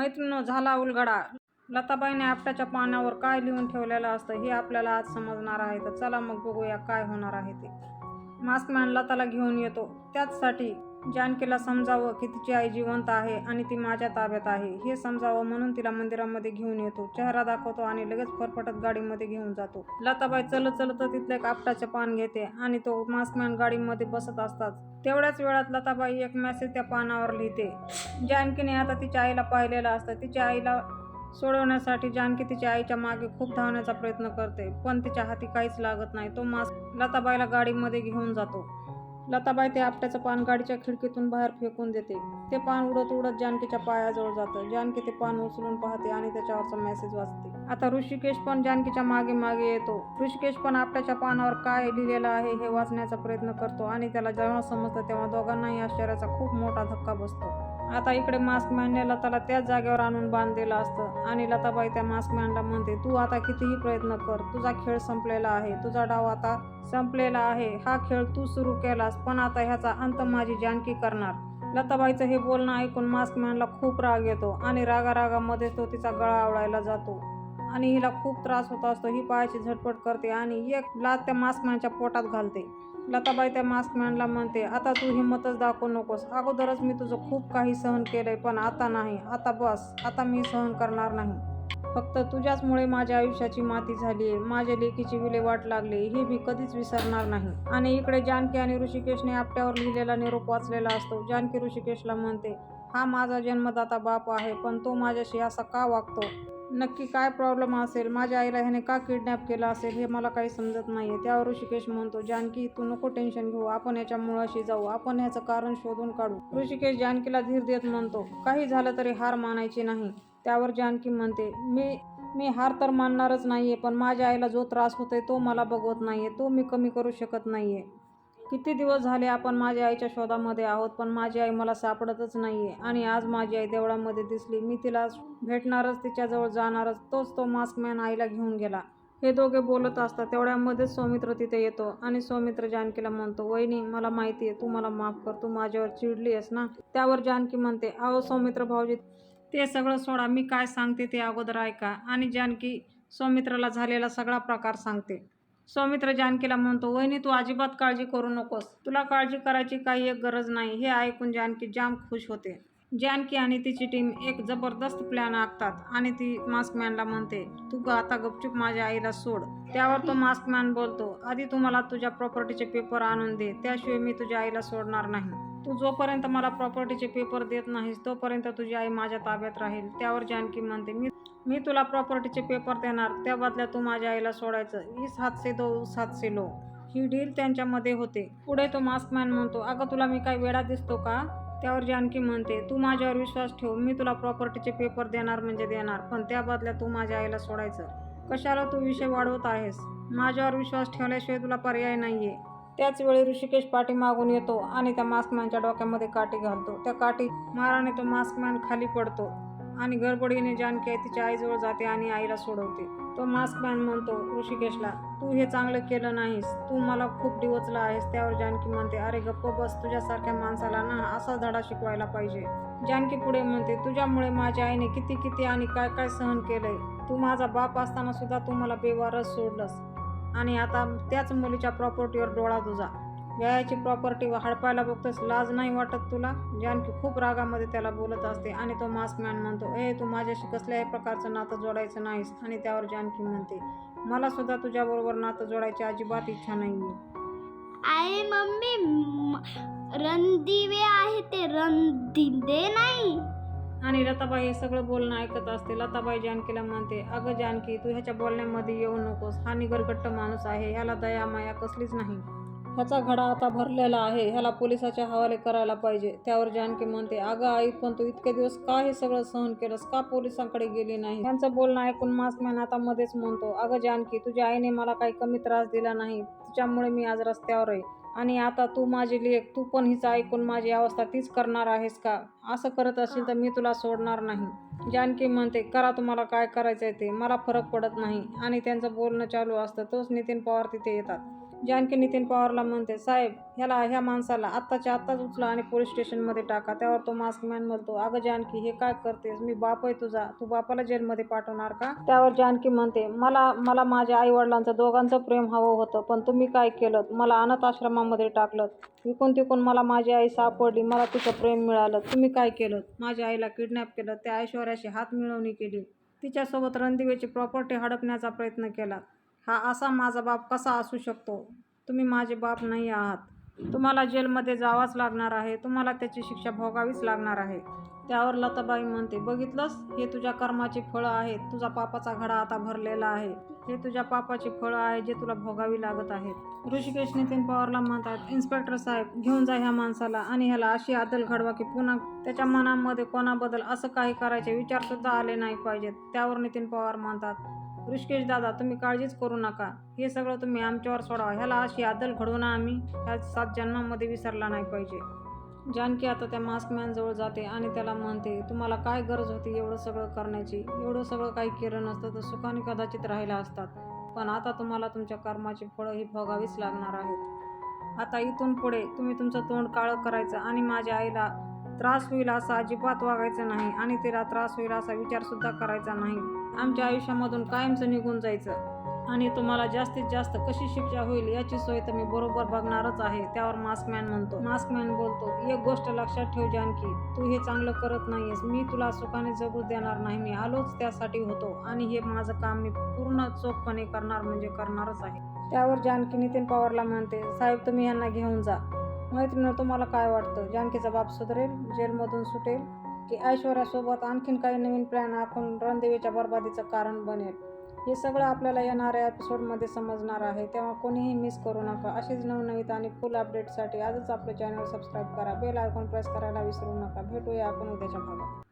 मैत्रिणी झाला उलगडा. लताबाईने आपट्याच्या पानावर काय लिहून ठेवलेलं असतं हे आपल्याला आज समजणार आहे. तर चला मग बघूया काय होणार आहे ते. मास्कमॅन लताला घेऊन येतो. त्याचसाठी जानकीला समजावं की तिची आई जिवंत आहे आणि ती माझ्या ताब्यात आहे. हे समजावं म्हणून तिला मंदिरामध्ये घेऊन येतो. चेहरा दाखवतो आणि लगेच फरफटत गाडीमध्ये घेऊन जातो. लताबाई चलत चलत तिथलं एक आपटाचे पान घेते आणि तो मास्कमॅन गाडीमध्ये बसत असतात. तेवढ्याच वेळात लताबाई एक मेसेज त्या पानावर लिहिते. जानकीने आता तिच्या आईला पाहिलेलं असतं. तिच्या आईला सोडवण्यासाठी जानकी तिच्या आईच्या मागे खूप धावण्याचा प्रयत्न करते. पण तिच्या हाती काहीच लागत नाही. तो मास्क लताबाईला गाडीमध्ये घेऊन जातो. लताबाई ते आपट्याचं पान गाडीच्या खिडकीतून बाहेर फेकून देते. ते पान उडत उडत जानकीच्या पायाजवळ जातं. जानकी ते पान उचलून पाहते आणि त्याच्यावरचा मेसेज वाचते. आता ऋषिकेश पण जानकीच्या मागे मागे येतो. ऋषिकेश पण आपल्याच्या पानावर काय लिहिलेलं आहे हे वाचण्याचा प्रयत्न करतो आणि त्याला जेव्हा समजतं तेव्हा दोघांनाही आश्चर्याचा खूप मोठा धक्का बसतो. आता इकडे मास्क मॅनने लताला त्याच जागेवर आणून बांधलेलं असतं आणि लताबाई त्या मास्क मॅनला म्हणते तू आता कितीही प्रयत्न कर तुझा खेळ संपलेला आहे तुझा डाव आता संपलेला आहे हा खेळ तू सुरू केलास पण आता ह्याचा अंत माझी जानकी करणार. लताबाईचं हे बोलणं ऐकून मास्क मॅनला खूप राग येतो आणि रागारागामध्ये तो तिचा गळा आवळायला जातो. आणि हिला खूप त्रास होत असतो. ही पायाची झटपट करते आणि एक लात त्या मास्कमॅनच्या पोटात घालते. लताबाई त्या मास्कमॅनला म्हणते आता तू हिंमतच दाखवू नकोस. अगोदरच मी तुझं खूप काही सहन केलंय पण आता नाही. आता बस. आता मी सहन करणार नाही. फक्त तुझ्याचमुळे माझ्या आयुष्याची माती झाली आहे माझ्या लेकीची विल्हेवाट लागली. हे मी कधीच विसरणार नाही. आणि इकडे जानकी आणि ऋषिकेशने आपट्यावर लिहिलेला निरोप वाचलेला असतो. जानकी ऋषिकेशला म्हणते हा माझा जन्मदाता बाप आहे पण तो माझ्याशी असा का वागतो? नक्की काय प्रॉब्लेम असेल? माझ्या आईला ह्याने का किडनॅप केला असेल हे मला काही समजत नाही आहे त्यावर ऋषिकेश म्हणतो जानकी तू नको टेन्शन घेऊ. आपण याच्या मुळाशी जाऊ. आपण ह्याचं कारण शोधून काढू. ऋषिकेश जानकीला धीर देत म्हणतो काही झालं तरी हार मानायची नाही. त्यावर जानकी म्हणते मी मी हार तर मानणारच नाही आहे पण माझ्या आईला जो त्रास होतोय तो मला बघवत नाही आहे तो मी कमी करू शकत नाही आहे किती दिवस झाले आपण माझ्या आईच्या शोधामध्ये आहोत पण माझी आई मला सापडतच नाही आहे आणि आज माझी आई देवळामध्ये दिसली. मी तिला भेटणारच तिच्याजवळ जाणारच तोच तो मास्कमॅन आईला घेऊन गेला. हे दोघे बोलत असतात तेवढ्यामध्येच सौमित्र तिथे येतो आणि सौमित्र जानकीला म्हणतो वहिनी मला माहिती आहे तू मला माफ कर तू माझ्यावर चिडली आहेस ना? त्यावर जानकी म्हणते अहो सौमित्र भाऊजी ते सगळं सोडा मी काय सांगते ते अगोदर ऐका. आणि जानकी सौमित्राला झालेला सगळा प्रकार सांगते. सौमित्र जानकीला म्हणतो वहिनी तू अजिबात काळजी करू नकोस. तुला काळजी करायची काही एक गरज नाही. हे ऐकून जानकी जाम खुश होते. जानकी आणि तिची टीम एक जबरदस्त प्लॅन आखतात आणि ती मास्कमॅनला म्हणते तू आता गपचूप माझ्या आईला सोड. त्यावर तो मास्कमॅन बोलतो आधी तू मला तुझ्या प्रॉपर्टीचे पेपर आणून दे त्याशिवाय मी तुझ्या आईला सोडणार नाही. तू जोपर्यंत मला प्रॉपर्टीचे पेपर देत नाहीस तोपर्यंत तुझी आई माझ्या ताब्यात राहील. त्यावर जानकी म्हणते मी मी तुला प्रॉपर्टीचे पेपर देणार. त्या बदल्या तू माझ्या आईला सोडायचं. इस हात से दो उस हात से लो. ही डील त्यांच्यामध्ये होते. पुढे तो मास्कमॅन म्हणतो अगं तुला मी काय वेळा दिसतो का? त्यावर जानकी म्हणते तू माझ्यावर विश्वास ठेव. मी तुला प्रॉपर्टीचे पेपर देणार म्हणजे देणार. पण त्या बदल्या तू माझ्या आईला सोडायचं. कशाला तू विषय वाढवत आहेस? माझ्यावर विश्वास ठेवल्याशिवाय तुला पर्याय नाही आहे त्याचवेळी ऋषिकेश ऋषिकेश पाठीमागून येतो आणि त्या मास्कमॅनच्या डोक्यामध्ये काठी घालतो. त्या काठी माराने तो मास्कमॅन खाली पडतो आणि गडबडीने जानकी तिच्या आईजवळ जाते आणि आईला सोडवते. तो मास्कमॅन म्हणतो ऋषिकेशला तू हे चांगलं केलं नाहीस. तू मला खूप डिवचला आहेस. त्यावर जानकी म्हणते अरे गप्प बस तुझ्यासारख्या माणसाला ना असा धडा शिकवायला पाहिजे. जानकी पुढे म्हणते तुझ्यामुळे माझ्या आईने किती किती आणि काय काय सहन केलंय? तू माझा बाप असताना सुद्धा तू मला बेवारस सोडलंस. आणि आता त्याच मुलीच्या प्रॉपर्टीवर डोळा तुझा. व्यायाची प्रॉपर्टी हडपायला बघतोस लाज नाही वाटत तुला? जानकी खूप रागामध्ये त्याला बोलत असते आणि तो मास्कमॅन म्हणतो ए तू माझ्याशी कसल्याही प्रकारचं नातं जोडायचं नाहीस आणि त्यावर जानकी म्हणते मला सुद्धा तुझ्याबरोबर नातं जोडायची अजिबात इच्छा नाही आहे. मम्मी रणदिवे आहे ते रणदिंदे नाही? आणि लताबाई हे सगळं बोलणं ऐकत असते. लताबाई जानकीला म्हणते अगं जानकी तू ह्याच्या बोलण्यामध्ये येऊ नकोस. हा निगरगट्ट माणूस आहे. ह्याला दया माया कसलीच नाही. ह्याचा घडा आता भरलेला आहे. ह्याला पोलिसाच्या हवाले करायला पाहिजे. त्यावर जानकी म्हणते अगं आई पण तू इतके दिवस का हे सगळं सहन केलंस? का पोलिसांकडे गेली नाही? त्यांचं बोलणं ऐकून मास्कमॅन आता मध्येच म्हणतो अगं जानकी तुझ्या आईने मला काही कमी त्रास दिला नाही. तिच्यामुळे मी आज रस्त्यावर आहे. आणि आता तू माझी लेख तू पण हिचं ऐकून माझी अवस्था तीच करणार आहेस का? असं करत असेल तर मी तुला सोडणार नाही. जानकी म्हणते करा तुम्हाला काय करायचं आहे ते मला फरक पडत नाही. आणि त्यांचं बोलणं चालू असतं तोच नितीन पवार तिथे येतात. जानकी नितीन पवारला म्हणते साहेब ह्याला ह्या माणसाला आत्ताच्या आत्ताच उचला आणि पोलीस स्टेशनमध्ये टाका. त्यावर तो मास्कमॅन म्हणतो अगं जानकी हे काय करतेस? मी बाप आहे तुझा. तू बापाला जेलमध्ये पाठवणार का? त्यावर जानकी म्हणते मला मला माझ्या आई वडिलांचं दोघांचं प्रेम हवं होतं पण तुम्ही काय केलं मला अनाथ आश्रमामध्ये टाकलं विकून तिकून मला माझी आई सापडली. मला तिचं प्रेम मिळालं. तुम्ही काय केलं माझ्या आईला किडनॅप केलं. त्या ऐश्वर्याशी हात मिळवणी केली. तिच्यासोबत रणदिवेची प्रॉपर्टी हडपण्याचा प्रयत्न केला. हा असा माझा बाप कसा असू शकतो? तुम्ही माझे बाप नाही आहात. तुम्हाला जेलमध्ये जावाच लागणार आहे. तुम्हाला त्याची शिक्षा भोगावीच लागणार आहे. त्यावर लताबाई म्हणते बघितलंस? हे तुझ्या कर्माची फळं आहेत. तुझा पापाचा घडा आता भरलेला आहे. हे तुझ्या पापाची फळं आहे जे तुला भोगावी लागत आहेत. ऋषिकेश नितीन पवारला म्हणतात इन्स्पेक्टर साहेब घेऊन जा ह्या माणसाला आणि ह्याला अशी आदल घडवा की पुन्हा त्याच्या मनामध्ये कोणाबद्दल असं काही करायचे विचारसुद्धा आले नाही पाहिजेत. त्यावर नितीन पवार म्हणतात ऋषिकेश दादा तुम्ही काळजीच करू नका. हे सगळं तुम्ही आमच्यावर सोडावा ह्याला अशी आदल घडवून आम्ही. ह्या सात जन्मामध्ये विसरला नाही पाहिजे. जानकी आता त्या मास्कमॅनजवळ जाते आणि त्याला म्हणते तुम्हाला काय गरज होती एवढं सगळं करण्याची? एवढं सगळं काही केलं नसतं तर सुखाने कदाचित राहिला असतात. पण आता तुम्हाला तुमच्या कर्माची फळं ही भोगावीच लागणार आहेत. आता इथून पुढे तुम्ही तुमचं तोंड काळं करायचं आणि माझ्या आईला त्रास होईल असा अजिबात वागायचं नाही आणि तिला त्रास होईल असा विचारसुद्धा करायचा नाही. आमच्या आयुष्यामधून कायमचं निघून जायचं आणि तुम्हाला जास्तीत जास्त कशी शिक्षा होईल याची सोय तर मी बरोबर बघणारच आहे त्यावर मास्कमॅन म्हणतो. मास्कमॅन बोलतो एक गोष्ट लक्षात ठेव जानकी तू हे चांगलं करत नाहीयेस मी तुला सुखाने जगू देणार नाही मी आलोच त्यासाठी होतो आणि हे माझं काम मी पूर्ण चोखपणे करणार म्हणजे करणारच आहे. त्यावर जानकी नितीन पवारला म्हणते साहेब तुम्ही यांना घेऊन जा. मैत्रिणी तुम्हाला काय वाटतं? जानकीचा बाप सुधरेल जेलमधून सुटेल की ऐश्वर्यासोबत आणखीन काही नवीन प्लॅन आखून रणदेवीच्या बर्बादीचं कारण बनेल? हे सगळं आपल्याला येणाऱ्या एपिसोडमध्ये समजणार आहे. तेव्हा कोणीही मिस करू नका. अशीच नवनवीत आणि फुल अपडेटसाठी आजच आपलं चॅनल सबस्क्राईब करा. बेल आयकॉन प्रेस करायला विसरू नका. भेटूया आपण उद्याच्या भागात.